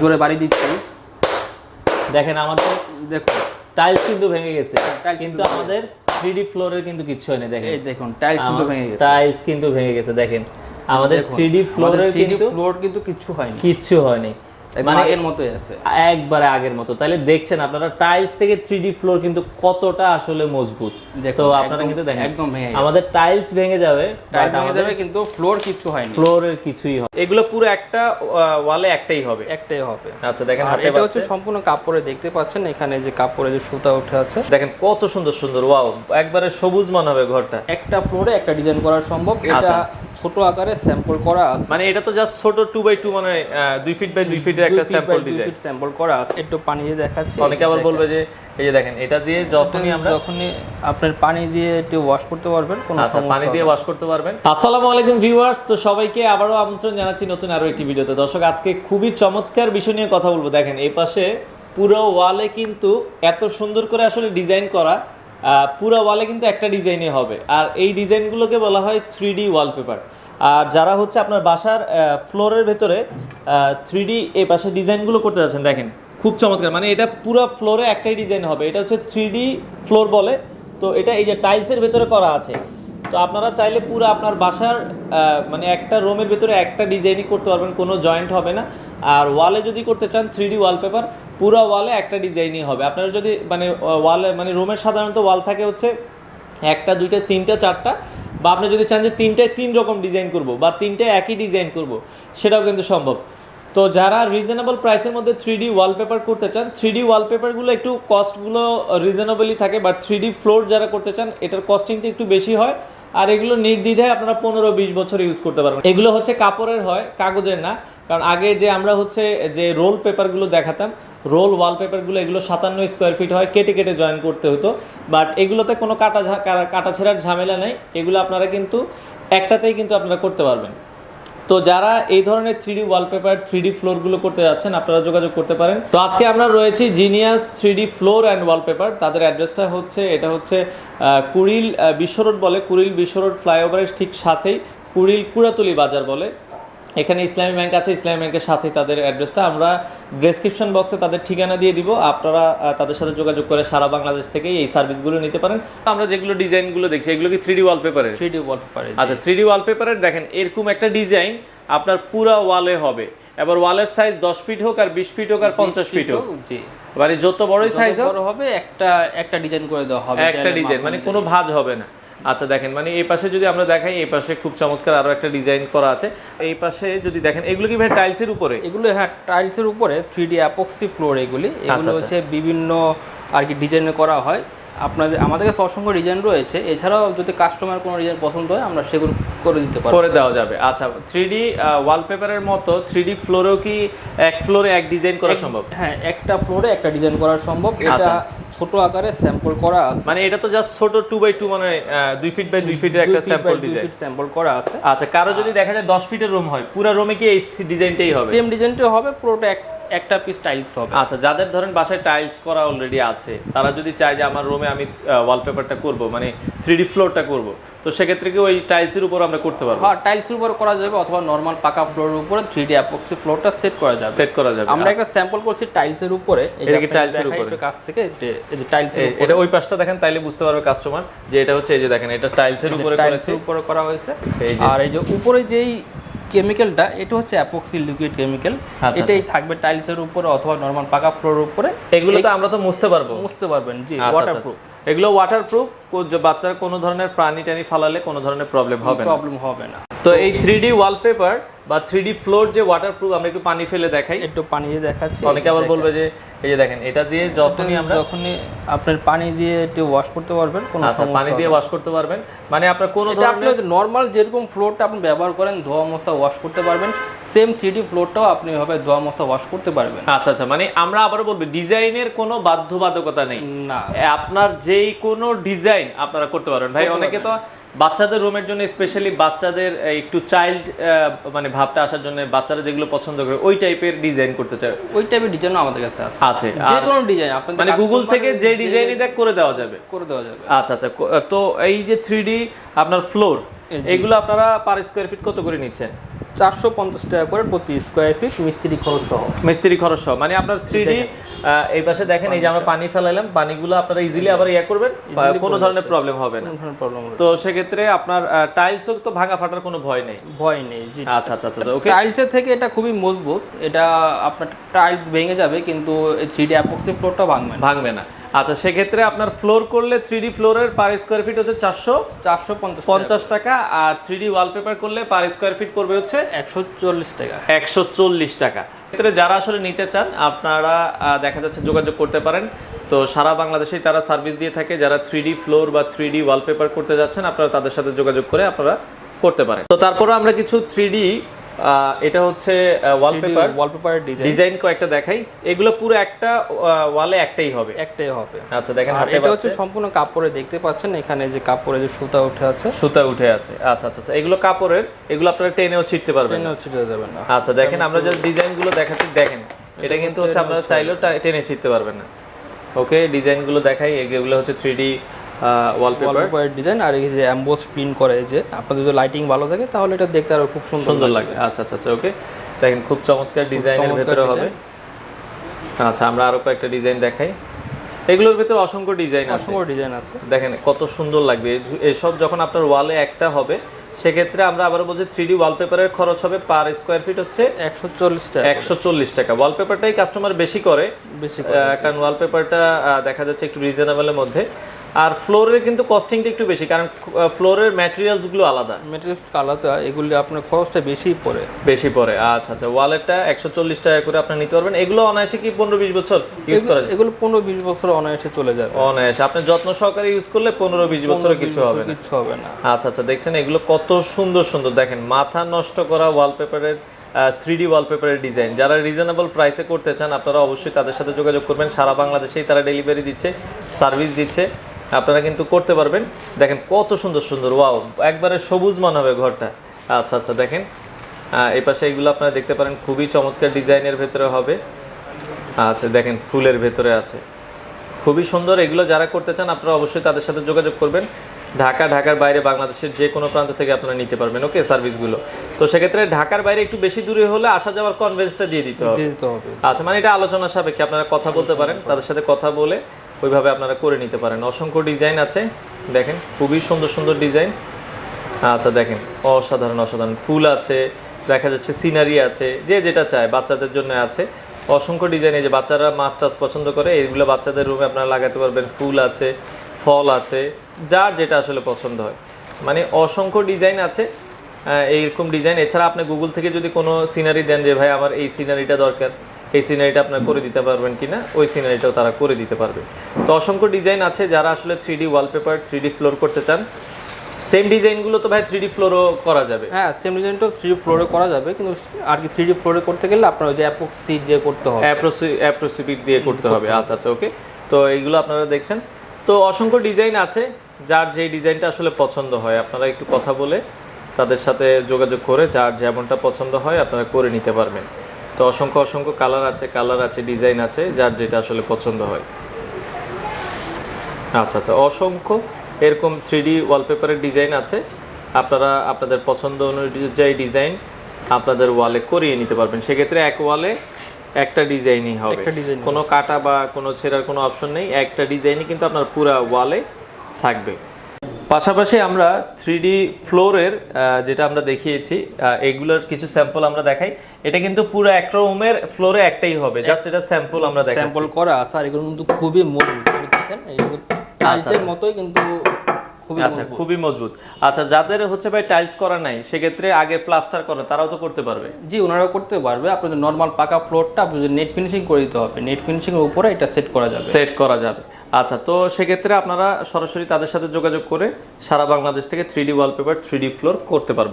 জোরে বাড়ি দিচ্ছি। দেখেন আমাদের দেখুন। টাইলস কিন্তু ভেঙে গেছে। tiles কিন্তু আমাদের থ্রিডি ফ্লোরের কিন্তু কিচ্ছু হয়নি দেখেন। এই দেখুন টাইলস কিন্তু ভেঙে গেছে। টাইলস কিন্তু ভেঙে গেছে দেখেন। আমাদের থ্রিডি ফ্লোরের কিন্তু ফ্লোর কিন্তু কিচ্ছু হয়নি। কিছু হয়নি। মানে এর মতোই আছে। একবারে আগের মতো। তাহলে দেখছেন আপনারা টাইলস থেকে থ্রি ফ্লোর কিন্তু কতটা আসলে মজবুত। তো আপনারা কিন্তু দেখেন একদম ভেঙে আমাদের টাইলস ভেঙে যাবে ভেঙে যাবে কিন্তু ফ্লোর হয়নি। ফ্লোরের কিছুই হবে। এগুলো পুরো একটা ওয়ালে একটাই হবে। একটাই হবে। আচ্ছা দেখেন হাতে এটা হচ্ছে সম্পূর্ণ কাপড়ে দেখতে পাচ্ছেন এখানে যে কাপড়ে যে সুতা উঠে আছে। দেখেন কত সুন্দর সুন্দর ওয়াও একবারে সবুজ মনে হবে ঘরটা। একটা ফ্লোরে একটা ডিজাইন করা সম্ভব। এটা আচ্ছা। ছোট আকারে স্যাম্পল করা আছে। মানে এটা তো জাস্ট ছোট টু বাই টু মানে আহ, দুই ফিট বাই দুই ফিটের একটা স্যাম্পল ডিজাইন স্যাম্পল করা আছে। একটু পানি দিয়ে দেখাচ্ছি। অনেকে আবার বলবে যে এই যে দেখেন এটা দিয়ে যখনই আমরা যখনই আপনার পানি দিয়ে একটু ওয়াশ করতে পারবেন কোনো আচ্ছা সমস্যা পানি দিয়ে ওয়াশ করতে পারবেন। আসসালামু আলাইকুম ভিউয়ার্স তো সবাইকে আবারও আমন্ত্রণ জানাচ্ছি নতুন আরও একটি ভিডিওতে। দর্শক আজকে খুবই চমৎকার বিষয় নিয়ে কথা বলব। দেখেন এই পাশে পুরো ওয়ালে কিন্তু এত সুন্দর করে আসলে ডিজাইন করা আহ, পুরো ওয়ালে কিন্তু একটা ডিজাইনই হবে। আর এই ডিজাইনগুলোকে বলা হয় থ্রি ডি ওয়ালপেপার আর যারা হচ্ছে আপনার বাসার ফ্লোরের ভেতরে থ্রি ডি এই পাশে ডিজাইনগুলো করতে যাচ্ছেন, দেখেন, খুব চমৎকার। মানে এটা পুরো ফ্লোরে একটাই ডিজাইন হবে। এটা হচ্ছে থ্রি ডি ফ্লোর বলে। তো এটা এই যে টাইলসের ভেতরে করা আছে। তো আপনারা চাইলে পুরো আপনার বাসার মানে একটা রুমের ভেতরে একটা ডিজাইনই করতে পারবেন, কোনো জয়েন্ট হবে না। আর ওয়ালে যদি করতে চান থ্রি ডি ওয়ালপেপার পুরো ওয়ালে একটা ডিজাইনই হবে। আপনারা যদি মানে ওয়ালে মানে রুমের সাধারণত ওয়াল থাকে হচ্ছে একটা, দুইটা, তিনটা, চারটা। বা আপনি যদি চান যে তিনটায় তিন রকম ডিজাইন করব বা তিনটায় একই ডিজাইন করব, সেটাও কিন্তু সম্ভব। তো যারা রিজনেবল প্রাইসের মধ্যে থ্রি ডি ওয়ালপেপার করতে চান থ্রি ডি ওয়ালপেপারগুলো একটু কস্টগুলো রিজনেবলই থাকে বাট থ্রি ডি ফ্লোর যারা করতে চান, এটার কস্টিংটা একটু বেশি হয়, আর এগুলো নির্দ্বিধায় আপনারা পনেরো বিশ বছর ইউজ করতে পারবেন। এগুলো হচ্ছে কাপড়ের হয়, কাগজের না। কারণ আগে যে আমরা হচ্ছে যে রোল পেপারগুলো দেখাতাম রোল ওয়ালপেপারগুলো এগুলো সাতান্ন স্কোয়ার ফিট হয় কেটে কেটে জয়েন করতে হতো। বাট এগুলোতে কোনো কাটা কাটা- ছেঁড়ার ঝামেলা নেই। এগুলো আপনারা কিন্তু একটাতেই কিন্তু আপনারা করতে পারবেন। তো যারা এই ধরনের three D wallpaper three D ফ্লোরগুলো করতে যাচ্ছেন আপনারা যোগাযোগ করতে পারেন। তো আজকে আমরা রয়েছি Genius three D floor and wallpaper তাদের অ্যাড্রেসটা হচ্ছে এটা হচ্ছে কুড়িল আহ, বিশ্ব রোড বলে। কুড়িল বিশ্ব রোড ফ্লাইওভারের ঠিক সাথেই কুড়িল কুড়াতলি বাজার বলে। এখানে ইসলামী ব্যাংক আছে ইসলামী ব্যাংকের সাথে তাদের অ্যাড্রেসটা। আমরা ডেসক্রিপশন বক্সে তাদের ঠিকানা দিয়ে দিব। আপনারা তাদের সাথে যোগাযোগ করে সারা বাংলাদেশ থেকে এই সার্ভিসগুলো নিতে পারেন। আমরা যেগুলো ডিজাইনগুলো দেখছি এগুলো কি থ্রি ডি ওয়ালপেপারের থ্রি ডি ওয়ালপেপারে আচ্ছা থ্রি ডি ওয়ালপেপারের দেখেন এরকম একটা ডিজাইন আপনার পুরা ওয়ালে হবে। এবার ওয়ালের সাইজ দশ ফিট হোক আর বিশ ফিট হোক আর পঞ্চাশ ফিট হোক। মানে যত বড়ই সাইজ হবে একটা একটা ডিজাইন করে দেওয়া হবে। একটা ডিজাইন মানে কোনো ভাঁজ হবে না। আচ্ছা দেখেন মানে এই পাশে যদি আমরা দেখাই এই পাশে খুব চমৎকার আরও একটা ডিজাইন করা আছে। এই পাশে যদি দেখেন এগুলো কি ভাই টাইলসের উপরে? এগুলো হ্যাঁ টাইলসের উপরে থ্রি ডি অ্যাপক্সি ফ্লোর এগুলি। এগুলো আচ্ছা। হচ্ছে বিভিন্ন আর কি ডিজাইনে করা হয়। আপনাদের আমাদের কাছে অসংখ্য ডিজাইন রয়েছে। এছাড়াও যদি কাস্টমার কোনো ডিজাইন পছন্দ হয় আমরা সেগুলো করে দিতে পারব। করে দেওয়া যাবে। আচ্ছা থ্রি ডি ওয়ালপেপারের মতো থ্রি ডি ফ্লোরেও কি এক ফ্লোরে এক ডিজাইন করা সম্ভব? হ্যাঁ একটা ফ্লোরে একটা ডিজাইন করা সম্ভব। এটা আচ্ছা। ছোট আকারে স্যাম্পল করা আছে। মানে এটা তো জাস্ট ছোট টু বাই টু মানে দুই ফিট বাই দুই ফিটের একটা স্যাম্পল ডিজাইন স্যাম্পল করা আছে। আচ্ছা কারও যদি দেখা যায় দশ ফিটের রুম হয় পুরো রুমে কি এই ডিজাইনটাই হবে? সেম ডিজাইনটাই হবে পুরোটা এক- একটা পিস টাইলস হবে। আচ্ছা যাদের ধরেন বাসায় টাইলস করা অলরেডি আছে তারা যদি চায় যে আমার রুমে আমি ওয়ালপেপারটা করব মানে থ্রি ডি ফ্লোরটা করব তো সেক্ষেত্রে কি ওই টাইলসের উপর আমরা করতে পারব? হ্যাঁ টাইলসের উপর করা যাবে অথবা নর্মাল পাকা ফ্লোরের উপরে থ্রি ডি অ্যাপক্সি ফ্লোরটা সেট করা যাবে। সেট করা যাবে আমরা একটা স্যাম্পল করছি টাইলসের উপরে এই যে এটা কি টাইলসের উপরে? কাছ থেকে এই যে টাইলসের এ- এটা ওই পাশটা দেখেন তাইলে বুঝতে পারবে কাস্টমার যে এটা হচ্ছে এই যে দেখেন এটা টাইলসের উপরে করেছে। টাইলসের উপরে করা হয়েছে। আর এই যে উপরে যেই কেমিক্যালটা এটা হচ্ছে অ্যাপক্সি লিকুইড কেমিক্যাল আচ্ছা, এটাই থাকবে টাইলসের উপরে অথবা নর্মাল পাকা ফ্লোরের উপরে। এগুলো তো আমরা তো মুছতে পারব। বুঝতে পারবেন জি আচ্ছা, আচ্ছা, ওয়াটারপ্রুফ এগুলো ওয়াটারপ্রুফ বাচ্চার কোনো ধরনের প্রাণী টানি ফালালে কোনো ধরনের প্রবলেম হবে না। প্রবলেম হবে না। তো এই থ্রি ডি ওয়ালপেপার বা থ্রি ডি ফ্লোর যে ওয়াটারপ্রুফ আমরা একটু পানি ফেলে দেখাই। একটু পানি দিয়ে দেখাচ্ছি। অনেকে আবার বলবে যে এই যে দেখেন এটা দিয়ে যখনই আমরা যখনই আপনার পানি দিয়ে একটু ওয়াশ করতে পারবেন কোনো আচ্ছা সমস্যা পানি দিয়ে ওয়াশ করতে পারবেন। মানে আপনার কোনো আপনি ধরনের নর্মাল যেরকম ফ্লোরটা আপনি ব্যবহার করেন ধোয়া মশা ওয়াশ করতে পারবেন। সেম থ্রি ডি ফ্লোরটাও আপনি এভাবে ধোয়া মশা ওয়াশ করতে পারবেন। আচ্ছা আচ্ছা মানে আমরা আবারও বলব ডিজাইনের কোনো বাধ্যবাধকতা নেই। না। আপনার যেই কোনো ডিজাইন আপনারা করতে পারবেন। ভাই অনেকে তো বাচ্চাদের রুমের জন্য স্পেশালি বাচ্চাদের একটু চাইল্ড মানে ভাবটা আসার জন্য বাচ্চারা যেগুলো পছন্দ করে ওই টাইপের ডিজাইন করতে চায়। ওই টাইপের ডিজাইন আমাদের কাছে আছে। আছে যে কোনো ডিজাইন আপনি মানে গুগল থেকে যে ডিজাইনই দেখ করে দেওয়া যাবে। করে দেওয়া যাবে। আচ্ছা আচ্ছা তো এই যে থ্রি আপনার ফ্লোর এগুলো আপনারা পার স্কোয়ার ফিট কত করে নিচ্ছেন? চারশো পঞ্চাশ টাকা করে প্রতি স্কোয়ার ফিট মিস্ত্রি খরচ সহ। মিস্ত্রি খরচ সহ। মানে আপনার থ্রি ডি এই পাশে দেখেন এই যে আমরা পানি ফেলাইলাম পানিগুলো আপনারা ইজিলি আবার ইয়া করবেন কোনো ধরনের প্রবলেম হবে না। প্রবলেম তো সেক্ষেত্রে আপনার টাইলস তো ভাঙা ফাটার কোনো ভয় নেই। ভয় নেই জি। আচ্ছা আচ্ছা আচ্ছা ওকে টাইলসের থেকে এটা খুবই মজবুত। এটা আপনার টাইলস ভেঙে যাবে কিন্তু এই থ্রি ডি অ্যাপক্সি ফ্লোরটা ভাঙবে ভাঙবে না। আচ্ছা সেক্ষেত্রে আপনার ফ্লোর করলে থ্রি ডি ফ্লোরের পার স্কোয়ার ফিট হচ্ছে চারশো চারশো পঞ্চাশ টাকা। আর থ্রি ডি ওয়ালপেপার করলে পার স্কোয়ার ফিট পড়বে হচ্ছে একশো চল্লিশ টাকা। একশো চল্লিশ টাকা। ক্ষেত্রে যারা আসলে নিতে চান আপনারা দেখা যাচ্ছে যোগাযোগ করতে পারেন। তো সারা বাংলাদেশেই তারা সার্ভিস দিয়ে থাকে যারা থ্রি ডি ফ্লোর বা থ্রি ডি ওয়ালপেপার করতে যাচ্ছেন আপনারা তাদের সাথে যোগাযোগ করে আপনারা করতে পারেন। তো তারপরে আমরা কিছু থ্রি ডি এটা হচ্ছে ওয়ালপেপার ওয়ালপেপারের ডিজাইন কয়েকটা দেখাই। এগুলো পুরো একটা ওয়ালে একটাই হবে। একটাই হবে। আচ্ছা দেখেন হাতে এটা হচ্ছে সম্পূর্ণ কাপড়ে দেখতে পাচ্ছেন। এখানে যে কাপড়ে যে সুতা উঠে আছে। সুতা উঠে আছে। আচ্ছা আচ্ছা আচ্ছা। এগুলো কাপড়ের এগুলো আপনারা টেনেও ছিটতে পারবেন ট্রেনেও ছিটে যাবে না। আচ্ছা দেখেন আমরা যে ডিজাইনগুলো দেখাচ্ছি। দেখেন এটা কিন্তু হচ্ছে আপনারা চাইলেও টেনে ছিটতে পারবেন না। ওকে ডিজাইনগুলো দেখাই। এগুলো হচ্ছে থ্রি ডি ওয়ালপেপার ডিজাইন আর এই যে অ্যাম্বোস প্রিন্ট করে যে আপনাদের যদি লাইটিং ভালো থাকে তাহলে এটা দেখতে আরও খুব সুন্দর সুন্দর লাগে। আচ্ছা আচ্ছা আচ্ছা ওকে দেখেন খুব চমৎকার ডিজাইনের ভেতরে হবে। আচ্ছা আমরা আরও কয়েকটা ডিজাইন দেখাই। এগুলোর ভেতরে অসংখ্য ডিজাইন আছে। অসংখ্য ডিজাইন আছে। দেখেন কত সুন্দর লাগবে। এসব যখন আপনার ওয়ালে একটা হবে সেক্ষেত্রে আমরা আবারও বলছি থ্রি ডি ওয়ালপেপারের খরচ হবে পার স্কোয়ার ফিট হচ্ছে একশো চল্লিশ টাকা একশো চল্লিশ টাকা। ওয়ালপেপারটাই কাস্টমার বেশি করে বেশি কারণ ওয়ালপেপারটা দেখা যাচ্ছে একটু রিজনেবলের মধ্যে। আর ফ্লোরের কিন্তু কস্টিংটা একটু বেশি কারণ ফ্লোরের ম্যাটেরিয়ালসগুলো আলাদা। মেটেরিয়াল আলাদা এগুলি আপনার খরচটা বেশি পড়ে। বেশি পড়ে আচ্ছা আচ্ছা ওয়ালেটটা একশো চল্লিশ টাকা করে আপনি নিতে পারবেন। এগুলো অনায়াসে কি পনেরো বিশ বছর ইউজ করা যায়? এগুলো পনেরো বিশ বছর অনায়াসে চলে যাবে। অনায়াসে আপনি যত্ন সহকারে ইউজ করলে পনেরো বিশ বছরে কিছু হবে না। কিছু হবে না। আচ্ছা আচ্ছা দেখছেন এগুলো কত সুন্দর সুন্দর। দেখেন মাথা নষ্ট করা ওয়ালপেপারের থ্রি ডি ওয়ালপেপারের ডিজাইন যারা রিজনেবল প্রাইসে করতে চান আপনারা অবশ্যই তাদের সাথে যোগাযোগ করবেন। সারা বাংলাদেশেই তারা ডেলিভারি দিচ্ছে সার্ভিস দিচ্ছে। আপনারা কিন্তু করতে পারবেন। দেখেন কত সুন্দর সুন্দর ওয়াও একবারে সবুজ মান হবে ঘরটা। আচ্ছা আচ্ছা দেখেন। এই পাশে এগুলো আপনারা দেখতে পারেন খুবই চমৎকার ডিজাইনের ভেতরে হবে। আচ্ছা দেখেন ফুলের ভেতরে আছে। খুবই সুন্দর এগুলো যারা করতে চান আপনারা অবশ্যই তাদের সাথে যোগাযোগ করবেন। ঢাকা ঢাকার বাইরে বাংলাদেশের যে কোনো প্রান্ত থেকে আপনারা নিতে পারবেন ওকে সার্ভিসগুলো। তো সেক্ষেত্রে ঢাকার বাইরে একটু বেশি দূরে হলে আসা যাওয়ার কনভেন্সটা দিয়ে দিতে হবে। দিয়ে দিতে হবে। আচ্ছা মানে এটা আলোচনা সাপেক্ষে আপনারা কথা বলতে পারেন তাদের সাথে কথা বলে ওইভাবে আপনারা করে নিতে পারেন। অসংখ্য ডিজাইন আছে, দেখেন, খুবই সুন্দর সুন্দর ডিজাইন। আচ্ছা দেখেন, অসাধারণ অসাধারণ ফুল আছে, দেখা যাচ্ছে সিনারি আছে, যে যেটা চায়, বাচ্চাদের জন্য আছে। অসংখ্য ডিজাইন, এই যে বাচ্চারা মাছ পছন্দ করে এইগুলো বাচ্চাদের রুমে আপনারা লাগাতে পারবেন। ফুল আছে, ফল আছে, যার যেটা আসলে পছন্দ হয়। মানে অসংখ্য ডিজাইন আছে এইরকম ডিজাইন। এছাড়া আপনি গুগল থেকে যদি কোনো সিনারি দেন যে, ভাই, আমার এই সিনারিটা দরকার। এই সিনারিটা আপনার করে দিতে পারবেন কিনা ওই সিনারিটাও তারা করে দিতে পারবে। তো অসংখ্য ডিজাইন আছে যারা আসলে three D wallpaper three D floor করতে চান। সেম ডিজাইনগুলো তো ভাই থ্রি ডি ফ্লোরও করা যাবে। হ্যাঁ সেম ডিজাইনটা থ্রি ডি ফ্লোরে করা যাবে কিন্তু আর কি থ্রি ডি ফ্লোরে করতে গেলে আপনার ওই যে অ্যাপক্সি দিয়ে করতে হবে। অ্যাপ্রোসি অ্যাপ্রোসিপিক দিয়ে করতে হবে। আচ্ছা আচ্ছা ওকে তো এইগুলো আপনারা দেখছেন। তো অসংখ্য ডিজাইন আছে যার যে ডিজাইনটা আসলে পছন্দ হয়। আপনারা একটু কথা বলে তাদের সাথে যোগাযোগ করে যার যেমনটা পছন্দ হয় আপনারা করে নিতে পারবেন। তো অসংখ্য অসংখ্য কালার আছে কালার আছে ডিজাইন আছে যার যেটা আসলে পছন্দ হয়। আচ্ছা আচ্ছা অসংখ্য এরকম থ্রি ডি ওয়ালপেপারের ডিজাইন আছে। আপনারা আপনাদের পছন্দ অনুযায়ী ডিজাইন আপনাদের ওয়ালে করিয়ে নিতে পারবেন। সেক্ষেত্রে এক ওয়ালে একটা ডিজাইনই হবে। কোনো কাটা বা কোনো ছেঁড়ার কোনো অপশন নেই। একটা ডিজাইনই কিন্তু আপনার পুরা ওয়ালে থাকবে। পাশাপাশি আমরা থ্রি ডি ফ্লোরের যেটা আমরা দেখিয়েছি এগুলোর কিছু স্যাম্পল আমরা দেখাই। এটা কিন্তু পুরো এক রুমের ফ্লোরে একটাই হবে জাস্ট এটা স্যাম্পল আমরা দেখাচ্ছি। স্যাম্পল করা আছে আর এগুলো কিন্তু খুবই মজবুত দেখেন এগুলো টাইলসের মতোই কিন্তু খুবই আচ্ছা খুবই মজবুত। আচ্ছা যাদের হচ্ছে ভাই টাইলস করা নাই সেক্ষেত্রে আগে প্লাস্টার করা তারাও তো করতে পারবে? জি ওনারা করতে পারবে। আপনাদের নর্মাল পাকা ফ্লোরটা আপনি যদি নেট ফিনিশিং করে দিতে হবে। নেট ফিনিশিং এর উপরে এটা সেট করা যাবে। সেট করা যাবে। আচ্ছা তো সেক্ষেত্রে আপনারা সরাসরি তাদের সাথে যোগাযোগ করে সারা বাংলাদেশ থেকে three D wallpaper three D floor করতে পারবে।